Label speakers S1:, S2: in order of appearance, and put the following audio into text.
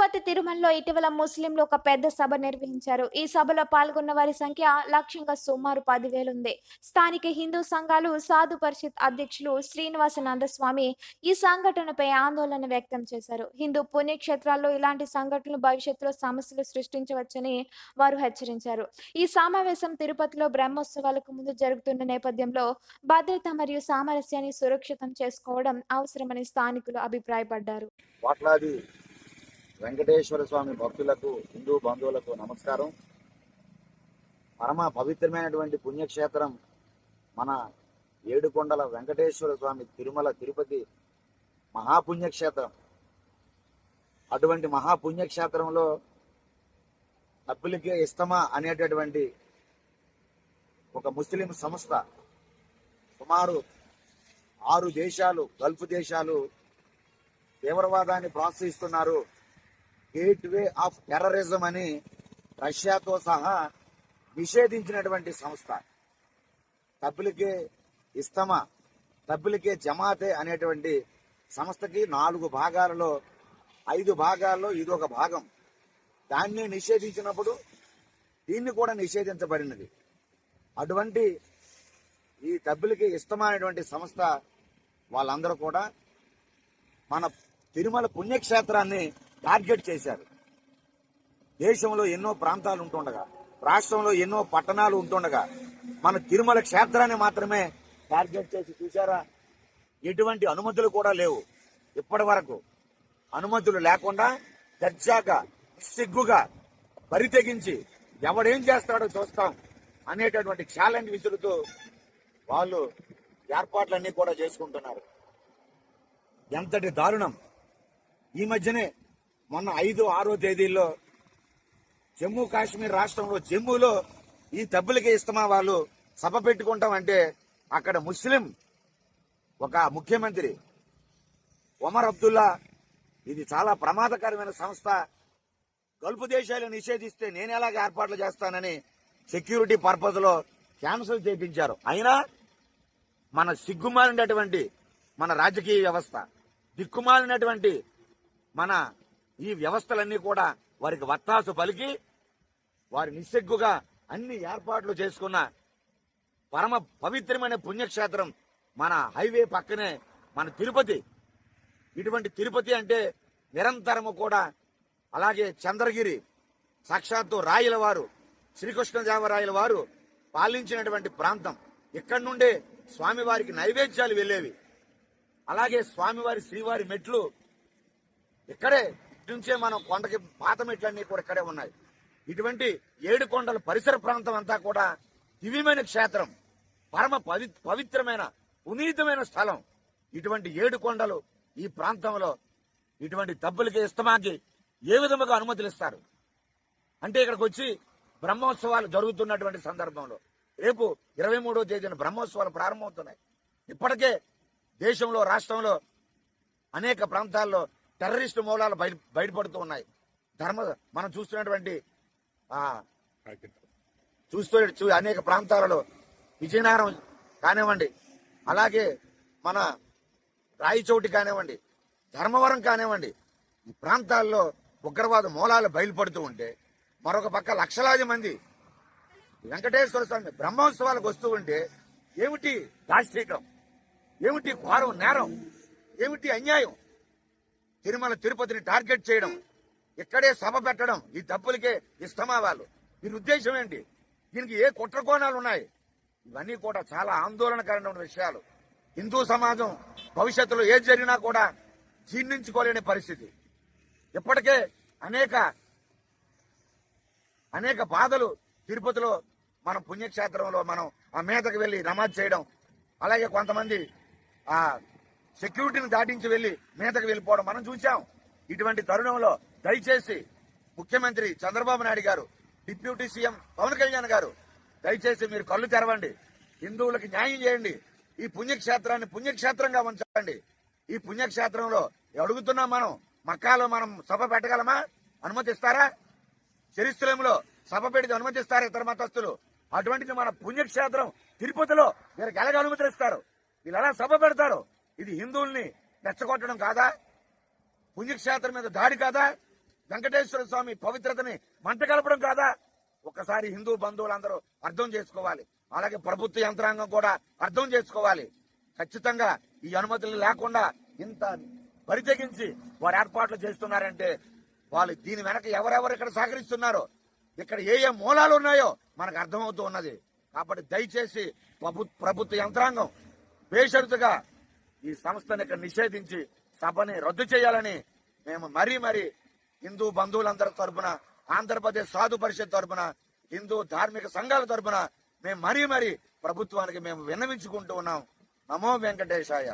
S1: తిరుపతి తిరుమలలో ఇటీవల ముస్లింలు ఒక పెద్ద సభ నిర్వహించారు. ఈ సభలో పాల్గొన్న వారి సంఖ్య లక్ష్యంగా సుమారు పదివేలు ఉంది. స్థానిక హిందూ సంఘాలు సాధు పరిషత్ అధ్యక్షులు శ్రీనివాసనంద స్వామి ఈ సంఘటనపై ఆందోళన వ్యక్తం చేశారు. హిందూ పుణ్యక్షేత్రాల్లో ఇలాంటి సంఘటనలు భవిష్యత్తులో సమస్యలు సృష్టించవచ్చని వారు హెచ్చరించారు. ఈ సమావేశం తిరుపతిలో బ్రహ్మోత్సవాలకు ముందు జరుగుతున్న నేపథ్యంలో భద్రత మరియు సామరస్యాన్ని సురక్షితం చేసుకోవడం అవసరమని స్థానికులు అభిప్రాయపడ్డారు.
S2: వెంకటేశ్వర స్వామి భక్తులకు హిందూ బంధువులకు నమస్కారం. పరమ పవిత్రమైనటువంటి పుణ్యక్షేత్రం మన ఏడుకొండల వెంకటేశ్వర స్వామి తిరుమల తిరుపతి మహాపుణ్యక్షేత్రం. అటువంటి మహాపుణ్యక్షేత్రంలో డబ్బులకే ఇస్తమా అనేటటువంటి ఒక ముస్లిం సంస్థ సుమారు ఆరు దేశాలు గల్ఫ్ దేశాలు తీవ్రవాదాన్ని ప్రోత్సహిస్తున్నారు. గేట్ వే ఆఫ్ టెర్రరిజం అని రష్యాతో సహా నిషేధించినటువంటి సంస్థ. డబ్బులకే ఇస్తమా డబ్బులకే జమాతే అనేటువంటి సంస్థకి నాలుగు భాగాలలో ఐదు భాగాల్లో ఇది ఒక భాగం. దాన్ని నిషేధించినప్పుడు దీన్ని కూడా నిషేధించబడినది. అటువంటి ఈ డబ్బులకి ఇష్టమైనటువంటి సంస్థ వాళ్ళందరూ కూడా మన తిరుమల పుణ్యక్షేత్రాన్ని టార్గెట్ చేశారు. దేశంలో ఎన్నో ప్రాంతాలు ఉంటుండగా రాష్ట్రంలో ఎన్నో పట్టణాలు ఉంటుండగా మన తిరుమల క్షేత్రాన్ని మాత్రమే టార్గెట్ చేసి చూసారా ఎటువంటి అనుమతులు కూడా లేవు. ఇప్పటి వరకు అనుమతులు లేకుండా దర్జాగా సిగ్గుగా బరి తెగించి ఎవడేం చేస్తాడో చూస్తాం అనేటటువంటి ఛాలెంజ్ విసురుతూ వాళ్ళు ఏర్పాట్లన్నీ కూడా చేసుకుంటున్నారు. ఎంతటి దారుణం. ఈ మధ్యనే మొన్న ఐదు ఆరో తేదీల్లో జమ్మూ కాశ్మీర్ రాష్ట్రంలో జమ్మూలో ఈ తబ్బులకి ఇస్తమా వాళ్ళు సభ పెట్టుకుంటామంటే అక్కడ ముస్లిం ఒక ముఖ్యమంత్రి ఒమర్ అబ్దుల్లా ఇది చాలా ప్రమాదకరమైన సంస్థ. గల్ఫ్ దేశాలు నిషేధిస్తే నేను ఎలాగ ఏర్పాట్లు చేస్తానని సెక్యూరిటీ పర్పస్లో క్యాన్సిల్ చేయించారు అయినా మన సిగ్గుమాలినటువంటి మన రాజకీయ వ్యవస్థ దిక్కుమాలినటువంటి మన ఈ వ్యవస్థలన్నీ కూడా వారికి వత్తాసు పలికి వారి నిస్సిగ్గుగా అన్ని ఏర్పాట్లు చేసుకున్న పరమ పవిత్రమైన పుణ్యక్షేత్రం మన హైవే పక్కనే మన తిరుపతి. ఇటువంటి తిరుపతి అంటే నిరంతరము కూడా అలాగే చంద్రగిరి సాక్షాత్తు రాయల వారు శ్రీకృష్ణదేవరాయల వారు పాలించినటువంటి ప్రాంతం. ఇక్కడి నుండే స్వామివారికి నైవేద్యాలు వెళ్ళేవి. అలాగే స్వామివారి శ్రీవారి మెట్లు ఇక్కడే నుంచే మనం కొండకి పాత మెట్లన్నీ కూడా ఇక్కడే ఉన్నాయి. ఇటువంటి ఏడు కొండల పరిసర ప్రాంతం అంతా కూడా దివ్యమైన క్షేత్రం పరమ పవి పవిత్రమైన పునీతమైన స్థలం. ఇటువంటి ఏడు కొండలు ఈ ప్రాంతంలో ఇటువంటి దబ్బులకి ఇస్తమాకి ఏ విధముగా అనుమతులు ఇస్తారు అంటే ఇక్కడికి వచ్చి బ్రహ్మోత్సవాలు జరుగుతున్నటువంటి సందర్భంలో రేపు ఇరవై మూడో తేదీన బ్రహ్మోత్సవాలు ప్రారంభమవుతున్నాయి. ఇప్పటికే దేశంలో రాష్ట్రంలో అనేక ప్రాంతాల్లో టెర్రరిస్ట్ మూలాలు బయట బయటపడుతూ ఉన్నాయి. ధర్మ మనం చూస్తున్నటువంటి చూస్తూ అనేక ప్రాంతాలలో విజయనగరం కానివ్వండి అలాగే మన రాయచోటి కానివ్వండి ధర్మవరం కానివ్వండి ఈ ప్రాంతాల్లో ఉగ్రవాద మూలాలు బయలుపడుతూ ఉంటే మరొక పక్క లక్షలాది మంది వెంకటేశ్వర స్వామి బ్రహ్మోత్సవాలకు వస్తూ ఉంటే ఏమిటి దాష్టీకం ఏమిటి ఘోరం నేరం? ఏమిటి అన్యాయం? తిరుమల తిరుపతిని టార్గెట్ చేయడం ఇక్కడే సభ పెట్టడం ఈ తప్పులకే ఇష్టమా వాళ్ళు? దీని ఉద్దేశం ఏంటి? దీనికి ఏ కుట్రకోణాలు ఉన్నాయి? ఇవన్నీ కూడా చాలా ఆందోళనకరమైన విషయాలు. హిందూ సమాజం భవిష్యత్తులో ఏది జరిగినా కూడా జీర్ణించుకోలేని పరిస్థితి. ఇప్పటికే అనేక అనేక బాధలు తిరుపతిలో మన పుణ్యక్షేత్రంలో మనం ఆ మీదకి వెళ్ళి నమాజ్ చేయడం అలాగే కొంతమంది ఆ సెక్యూరిటీని దాటించి వెళ్ళి మీదకు వెళ్ళిపోవడం మనం చూసాం ఇటువంటి తరుణంలో దయచేసి ముఖ్యమంత్రి చంద్రబాబు నాయుడు గారు డిప్యూటీ సీఎం పవన్ కళ్యాణ్ గారు దయచేసి మీరు కళ్ళు తెరవండి. హిందువులకు న్యాయం చేయండి. ఈ పుణ్యక్షేత్రాన్ని పుణ్యక్షేత్రంగా ఉంచండి. ఈ పుణ్యక్షేత్రంలో అడుగుతున్నాం మనం. మక్కాలో మనం సభ పెట్టగలమా? అనుమతిస్తారా? చరిత్రలో సభ పెడితే అనుమతిస్తారు ఇతర మతస్థులు? అటువంటిది మన పుణ్యక్షేత్రం తిరుపతిలో వీరికి ఎలాగ అనుమతిస్తారు? వీళ్ళు ఎలా సభ పెడతారు? ఇది హిందువుల్ని రెచ్చగొట్టడం కాదా? పుణ్యక్షేత్రం మీద దాడి కాదా? వెంకటేశ్వర స్వామి పవిత్రతని మంట కలపడం కాదా? ఒకసారి హిందూ బంధువులందరూ అర్థం చేసుకోవాలి. అలాగే ప్రభుత్వ యంత్రాంగం కూడా అర్థం చేసుకోవాలి. ఖచ్చితంగా ఈ అనుమతులు లేకుండా ఇంత పరితెగించి వారు ఏర్పాట్లు చేస్తున్నారంటే వాళ్ళు దీని వెనక ఎవరెవరు ఇక్కడ సహకరిస్తున్నారో ఇక్కడ ఏ ఏ మూలాలు ఉన్నాయో మనకు అర్థమవుతూ ఉన్నది. కాబట్టి దయచేసి ప్రభు ప్రభుత్వ యంత్రాంగం బేషరతుగా ఈ సంస్థను ఇక్కడ నిషేధించి సభని రద్దు చేయాలని మేము మరీ మరీ హిందూ బంధువులందరి తరపున ఆంధ్రప్రదేశ్ సాధు పరిషత్ తరపున హిందూ ధార్మిక సంఘాల తరపున మేము మరీ మరీ ప్రభుత్వానికి మేము విన్నవించుకుంటూ ఉన్నాం. నమో వెంకటేశాయ.